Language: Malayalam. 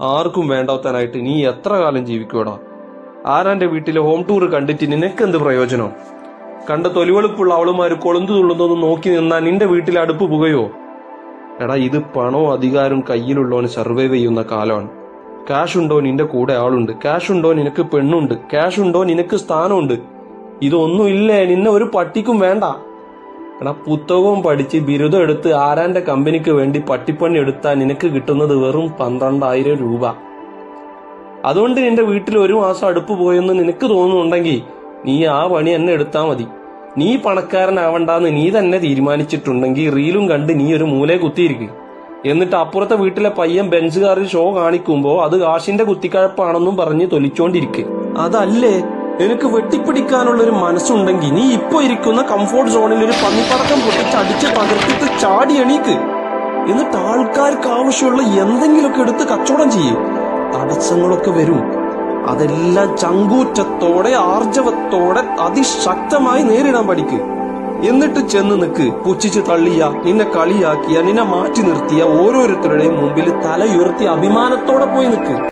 ആർക്കും വേണ്ടാത്തനായിട്ട് നീ എത്ര കാലം ജീവിക്കൂടാ ആരാന്റെ വീട്ടിലെ ഹോം ടൂർ കണ്ടിട്ട് നിനക്ക് എന്ത് പ്രയോജനം? കണ്ട തൊലിവെളുപ്പുള്ള അവളുമാര് കൊളുന്തു തുള്ളുന്നതൊന്നും നോക്കി നിന്നാൽ നിന്റെ വീട്ടിൽ അടുപ്പ് പുകയോ? എടാ ഇത് പണോ അധികാരം കയ്യിലുള്ളവന് സർവൈവ് ചെയ്യുന്ന കാലമാണ്. ക്യാഷ് ഉണ്ടോ നിന്റെ കൂടെ ആളുണ്ട്. ക്യാഷ് ഉണ്ടോ നിനക്ക് പെണ്ണുണ്ട്. ക്യാഷ് ഉണ്ടോ നിനക്ക് സ്ഥാനമുണ്ട്. ഇതൊന്നും ഇല്ലേ നിന്നെ ഒരു പട്ടിക്കും വേണ്ട. എടാ പുസ്തകവും പഠിച്ച് ബിരുദം എടുത്ത് ആരാന്റെ കമ്പനിക്ക് വേണ്ടി പട്ടിപ്പണി എടുത്താൽ നിനക്ക് കിട്ടുന്നത് വെറും പന്ത്രണ്ടായിരം രൂപ. അതുകൊണ്ട് നിന്റെ വീട്ടിൽ ഒരു മാസം അടുപ്പ് പോയെന്ന് നിനക്ക് തോന്നുന്നുണ്ടെങ്കിൽ നീ ആ പണി എന്നെ എടുത്താൽ മതി. നീ പണക്കാരനാവണ്ടെന്ന് നീ തന്നെ തീരുമാനിച്ചിട്ടുണ്ടെങ്കിൽ റീലും കണ്ട് നീ ഒരു മൂലേ കുത്തിയിരിക്കുക എന്നിട്ട് അപ്പുറത്തെ വീട്ടിലെ പയ്യൻ ബെഞ്ച് കാറിൽ ഷോ കാണിക്കുമ്പോ അത് കാശിന്റെ കുത്തിക്കഴപ്പാണെന്നും പറഞ്ഞ് തൊലിച്ചോണ്ടിരിക്കെ. അതല്ലേ? നിനക്ക് വെട്ടിപ്പിടിക്കാനുള്ള ഒരു മനസ്സുണ്ടെങ്കിൽ നീ ഇപ്പൊ ഇരിക്കുന്ന കംഫോർട്ട് സോണിൽ ഒരു പന്നിപ്പടക്കം പൊട്ടിച്ച് അടിച്ച് തകർത്തിട്ട് ചാടി എണീക്ക്. എന്നിട്ട് ആൾക്കാർക്ക് ആവശ്യമുള്ള എന്തെങ്കിലുമൊക്കെ എടുത്ത് കച്ചവടം ചെയ്യും. തടസ്സങ്ങളൊക്കെ വരും. അതെല്ലാം ചങ്കൂറ്റത്തോടെ ആർജവത്തോടെ അതിശക്തമായി നേരിടാൻ പഠിക്ക്. എന്നിട്ട് ചെന്ന് നിൽക്ക് പുച്ഛിച്ച് തള്ളിയ നിന്നെ കളിയാക്കിയ നിന്നെ മാറ്റി നിർത്തിയ ഓരോരുത്തരുടെയും മുമ്പിൽ തലയുയർത്തി അഭിമാനത്തോടെ പോയി നിക്ക്.